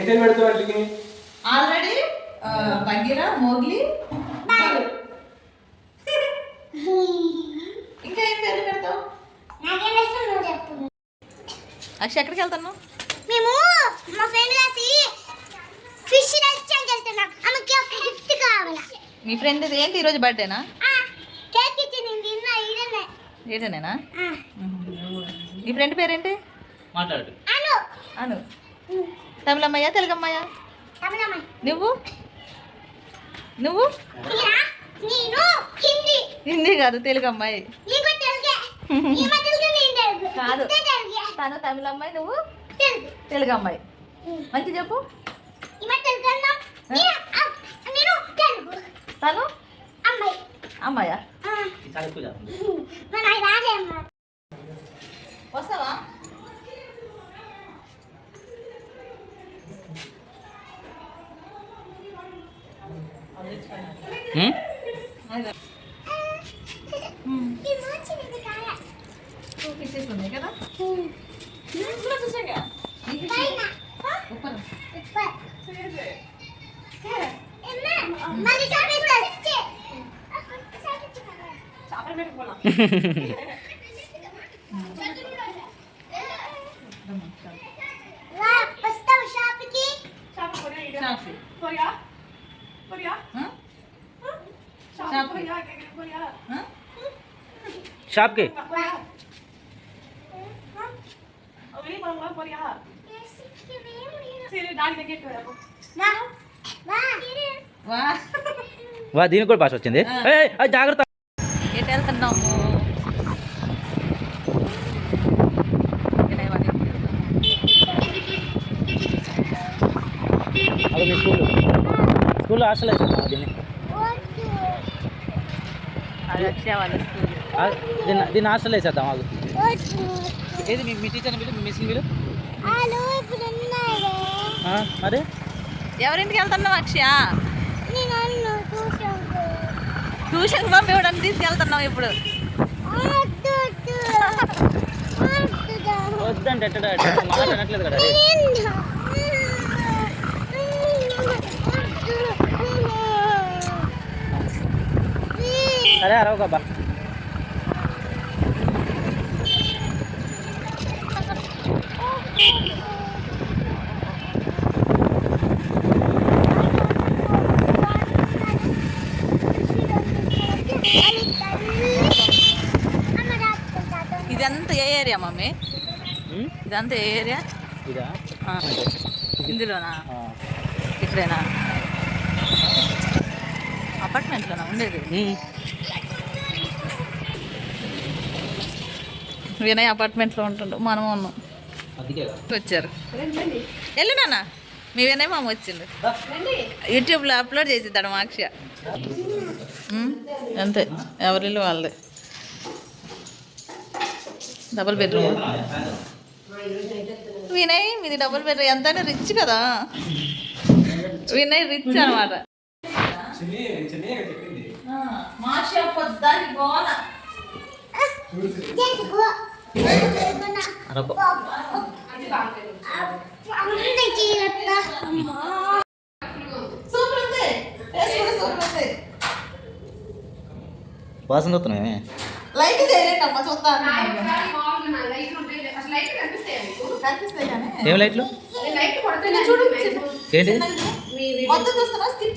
ఏం పేరు పెడతావు వాటికి? Already Bagheera Mowgli. ఇంకా ఏం పేరు పెడతావు? నాకేం ఇష్టం నువ్వు చెప్పు. అక్ష ఎక్కడికి వెళ్తాను మేము మా ఫ్రెండ్ కలిసి ఫిష్ రెస్టారెంట్ వెళ్తున్నాం. ఆమెకి ఒక గిఫ్ట్ కావాలా. మీ ఫ్రెండ్ ఏంటి? ఈరోజు బర్త్డేనా ఆ, కేక్ ఇచ్చి నేను తిన్నా ఈడనే. ఆ, మీ ఫ్రెండ్ పేరేంటి? మాట్లాడు. అను. అను. తమిళమ్మయ్యా తెలుగమ్మయ్యా? నువ్వు? నువ్వు? హిందీ. హిందీ కాదు తెలుగు. అమ్మాయి కాదు. తను తమిళ అమ్మాయి నువ్వు? తెలుగు. అమ్మాయి మంచి చెప్పు. తను? అమ్మాయి. వస్తావా? హ్మ్? ఈ మంచిది కాయ ఫిషెస్ ఉన్నాయి కదా పైన ఉప్పరం. ఉప్పర్ మళ్ళీ చూపిస్తా వస్తావు షాప్కి షాప్కి. ఆ? షాప్కి. ఆ? షాప్కి వా వా దీనికి కూడా భాష వచ్చింది ఆ. ఏయ్, అది జాగ్రత్త ఎటు వెళ్తున్నాము వినయవాణి. అది మీ స్కూల్ స్కూల్లో హాస్టల్ వేసాను దీన్ని అది అక్షయ వాళ్ళ స్కూల్ ఆ, దీన్ని దీన్ని హాస్టల్ వేసేద్దాం మాకు ఏది మీ మీ టీచర్ మీరు మీ మిస్ని మీరు ఇప్పుడు ఉన్నాయే ఆ, మరి? ఎవరింటికి వెళ్తున్నావు అక్షయ? ట్యూషన్ పంపి ఇవ్వడానికి తీసుకెళ్తున్నావు ఇప్పుడు? వద్దంటే ఎట్టడా? ఎట్టడా మాట అనట్లేదు కదా అది. సరే ఇదంతా ఏ ఏరియా మమ్మీ? ఇదంతా ఏ ఏరియా? ఇందులోనా. ఇక్కడేనా? అపార్ట్మెంట్లోనా? ఉండేది. వినయ్ అపార్ట్మెంట్లో ఉంటుండు. మనం ఉన్నాం. వచ్చారు. వెళ్ళు నాన్న. మీ వినయ్ మామ వచ్చిండు. యూట్యూబ్లో అప్లోడ్ చేసిద్దాడు మా అక్షయ ఉమ్, అంతే. ఎవరిల్లు వాళ్ళదే. Double bedroom. వినయ్ మీది డబుల్ బెడ్రూమ్. ఎంత రిచ్ కదా. వినయ్ రిచ్ అనమాట మాషా వాసన ఏం లైట్లు? ఏంటి. మొత్తం స్కిప్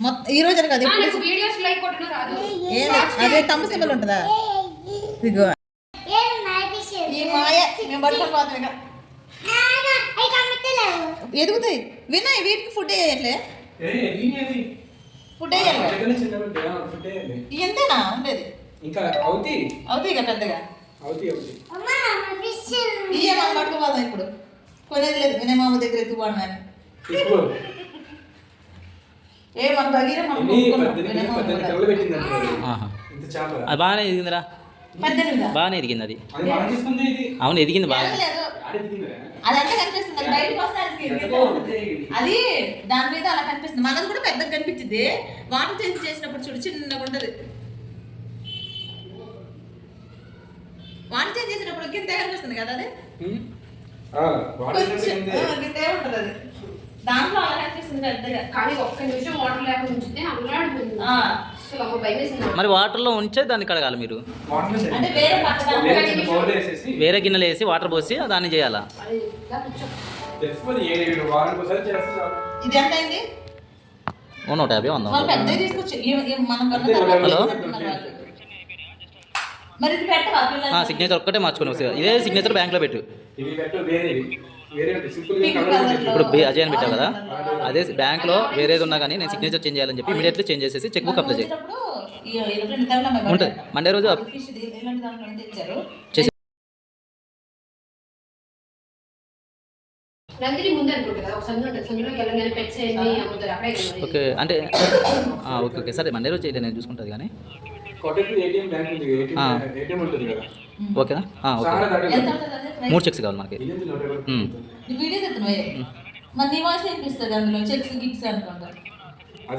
మొత్తం ఈ రోజు కాదు. అదే తమ్ము సింబల్ ఉంటుందా? ఇదిగో ఈ మాయ మేము పట్టుకొని పోతాం ఇక ఎదుగుతాయి. వినయ్ వీటికి ఫుడ్ వేయట్లే? ఫుడ్ వేయాలి ఎంతేనా? ఉండేది. ఇంకా అవుతి? అవుతాయి ఇక పెద్దగా? అవుతి అవుతి. ఇయ్యే మనం పట్టుకుపోదాం ఇప్పుడు. కొనేది లేదు. వినయ్ మామ దగ్గర ఎత్తుకోవడం తీసుకో. ఏ మన అది బాగానే ఎదిగిందిరా? బాగానే ఎదిగింది అది. అది బాగా తీసుకుంది ఇది అవును ఎదిగింది బాగా? అదంతా కనిపిస్తుంది. అది బయటకు వస్తే దాని మీద అలా కనిపిస్తుంది. మనది కూడా పెద్దగా కనిపించింది. వాటర్ చేంజ్ చేసినప్పుడు చూడు చిన్నగా ఉంటది వాటర్ చేంజ్ చేసినప్పుడు కింద కనిపిస్తుంది కదా అది? ఉంటుంది. దాంట్లో అలా కనిపిస్తుంది పెద్దగా. కానీ ఒక్క నిమిషం వాటర్ లేకుండా ఉంచితే అల్లాడిపోయింది మరి వాటర్లో ఉంచే దాన్ని కడగాలి మీరు? అంటే వేరే గిన్నెలు వేసి వాటర్ పోసి దాన్ని చేయాలా? నూట యాభై వంద. హలో? సిగ్నేచర్ ఒక్కటే మార్చుకుని వస్తుంది ఇదే సిగ్నేచర్ బ్యాంక్లో పెట్టు. ఇప్పుడు బి- అజయ్ అని పెట్టావు కదా? అదే బ్యాంక్లో వేరేది ఉన్నా కానీ నేను సిగ్నేచర్ చేంజ్ చేయాలని చెప్పి ఇమీడియట్లీ చేంజ్ చేసేసి చెక్ బుక్ అప్లై చేయి. వచ్చేటప్పుడు ఈ ఇరవై రెండు తరగతి అమ్మాయి ఉంటుంది. మండే రోజు చేసి. ఓకే అంటే ఆ, ఓకే ఓకే. సరే మండే రోజు చేయలే నేను చూసుకుంటుంది కానీ. ఏటీఎం బ్యాంక్ ఏటీఎం ఉంటుంది కదా. ఓకేనా? ఆ, ఓకే? మూడు చెక్స్ కావాలి మనకి.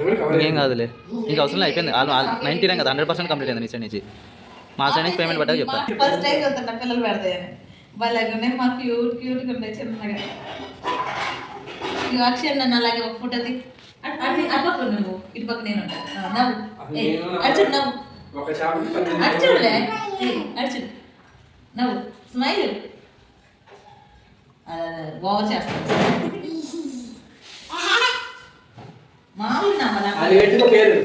కూడా కవర్ ఏం కాదులే. ఇంకా అవసరం అయిపోయింది. నైంటీ నైన్ కదా హండ్రెడ్ పర్సెంట్ కంప్లీట్ అయింది నీ సైడ్ నుంచి. మా సైడ్ నుంచి పేమెంట్ పడ్డాక చెప్తాను ఫస్ట్ టైం చూస్తున్నా పిల్లలు పెడతాయని. వాళ్ళగానే మా క్యూట్ క్యూట్గా ఉంటాయి చిన్నగా. అక్షర్ నన్ను అలాగే ఒక ఫోటో తీ అటు అటు- అటు పక్క నువ్వు ఇటు పక్క నేను ఉంటా. ఆ, నవ్వు. చూడు నవ్వు. చేప నవ్వు స్మైల్ ఓవర్ చేస్తాను మామూలు నమ్మలా అది పెట్టిన పేరు.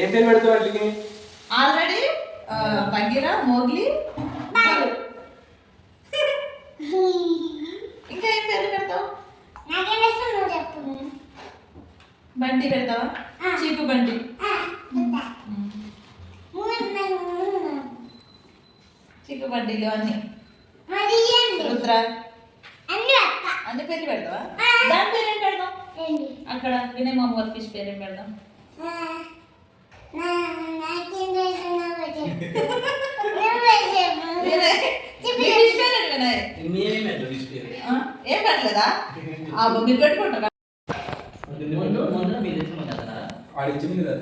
ఏం పేరు పెడతావు వాటికి ఆల్రెడీ బగీరా మోగ్లీ. ఇంకా ఏం పేరు పెడతావు? బండి పెడతావా? చీకు బండి ఆ, చెప్తా. మూడు ఉన్నాయి, మూడు ఉన్నాయి. చీకు బండిలు అన్ని? రుద్ర అన్ని అత్త. అన్ని పేర్లు పెడతావా. దాని పేరు ఏం పెడదాం ఏంటి? అక్కడ వినయ్ మామ వాళ్ళ ఫిష్ పేరు ఏం పెడదాం? ఏం పెట్టలేదా ఆ, మీరు పెట్టుకుంటారా కదా వాడు ఇచ్చింది కదా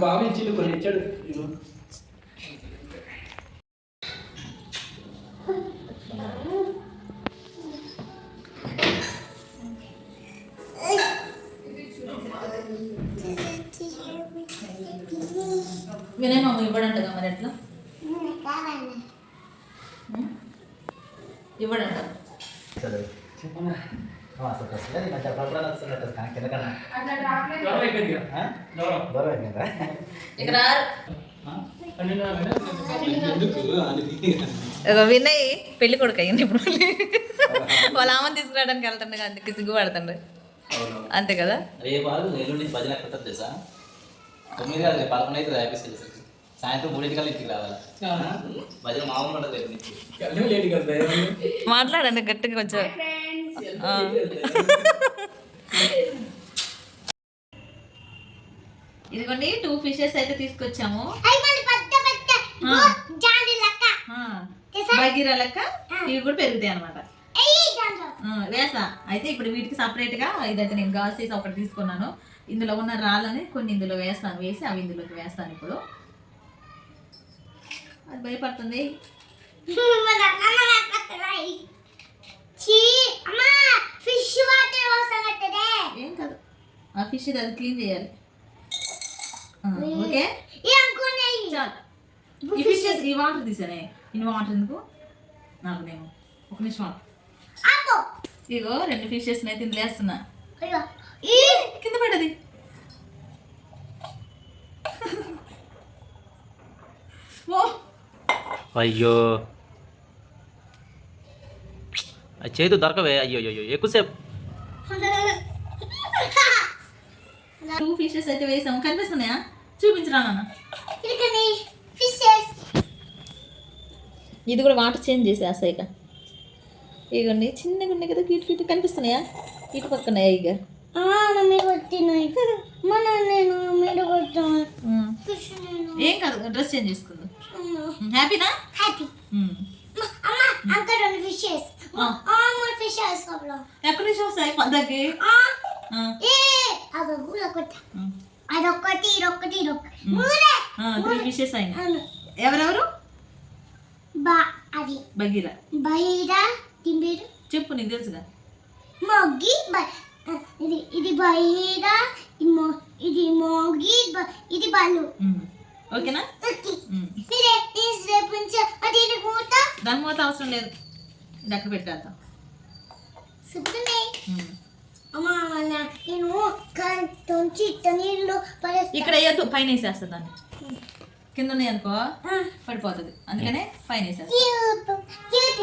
బాబు ఇచ్చిండు కొన్ని ఇచ్చాడు. వినయ్ మామ ఇవ్వడంటగా మరి ఎట్లా. ఇవ్వడంట అట్లా రావట్లేదు ఇక రారు ఇగో వినయ్ పెళ్ళి కొడుకు అయ్యింది ఇప్పుడు. వాళ్ళ ఆమెను తీసుకురావడానికి వెళ్తుండే అందుకే సిగ్గుపడుతుండే. అంతే కదా? రేపు ఎల్లుండి భజన ఎక్కడ తెలుసా? తొమ్మిది కాదు రేపు పదకొండు అయితే వెళ్ళేసరికి. సాయంత్రం మూడింటికల్లా ఇంటికి రావాలా. భజన మామూలు ఉండదు రేపు మాట్లాడండి గట్టిగా కొంచెం ఆ. ఇదిగోండి టూ ఫిషెస్ అయితే తీసుకొచ్చాము. లెక్క? బగీరా ఇవి కూడా పెరుగుతాయి అనమాట వేసా. అయితే ఇప్పుడు వీటికి సపరేట్గా ఇదైతే నేను గాస్ చేసి ఒకటి తీసుకున్నాను. ఇందులో ఉన్న రాళ్ళని కొన్ని ఇందులో వేస్తాను వేసి అవి ఇందులోకి వేస్తాను ఇప్పుడు. అది భయపడుతుంది. ఏం కాదు. ఆ ఫిష్ అది క్లీన్ చేయాలి. ఓకే? ఈ ఫిషెస్ ఈ వాటర్ తీసానే. వాటర్ ఎందుకు? నాకు నేను ఒక నిమిషం ఆగు. అబ్బో ఇగో రెండు ఫిషెస్ అయితే ఇందులో వేస్తున్నా. కింద పడ్డది ఓ. అయ్యో. చేతు దొరకవే. అయ్యో అయ్యో ఎక్కువసేపు. టూ ఫిషెస్ అయితే వేసాము. కనిపిస్తున్నాయా? చూపించరా నాన్న. ఫిషెస్ ఇది కూడా వాటర్ చేంజ్ చేసేస్తా ఇక. ఇగోండి చిన్నగా ఉన్నాయి కదా క్యూట్ క్యూట్ కనిపిస్తున్నాయా? ఇటు పక్కన ఇక ఏం కాదు డ్రెస్ చేంజ్ చేసుకుందాం. హ్యాపీనా? హ్యాపీ. రెండు ఫిషెస్. మూడు ఫిషెస్ ఎక్కడి నుంచి వస్తాయి? పద్దకి? ఏ అవి కూడా కొట్ట. అదొక్కటి ఇదొక్కటి ఇదొక్కటి మూడే త్రీ ఫిషెస్ అయినాయి అవును ఎవరెవరు? బా అది. బగీరా తింబేరు చెప్పు నీకు తెలుసుగా. మొగ్గి ఇది ఇది బహిర ఇది మోగి ఇది బలు. ఓకేనా? దాని మూత అవసరం లేదు. అక్కడ పెట్టేద్దాం. ఇక్కడ వేయద్దు పైన వేసేస్తా దాన్ని. కింద ఉన్నాయి అనుకో పడిపోతుంది. అందుకనే పైన వేసేస్తా. Cute cute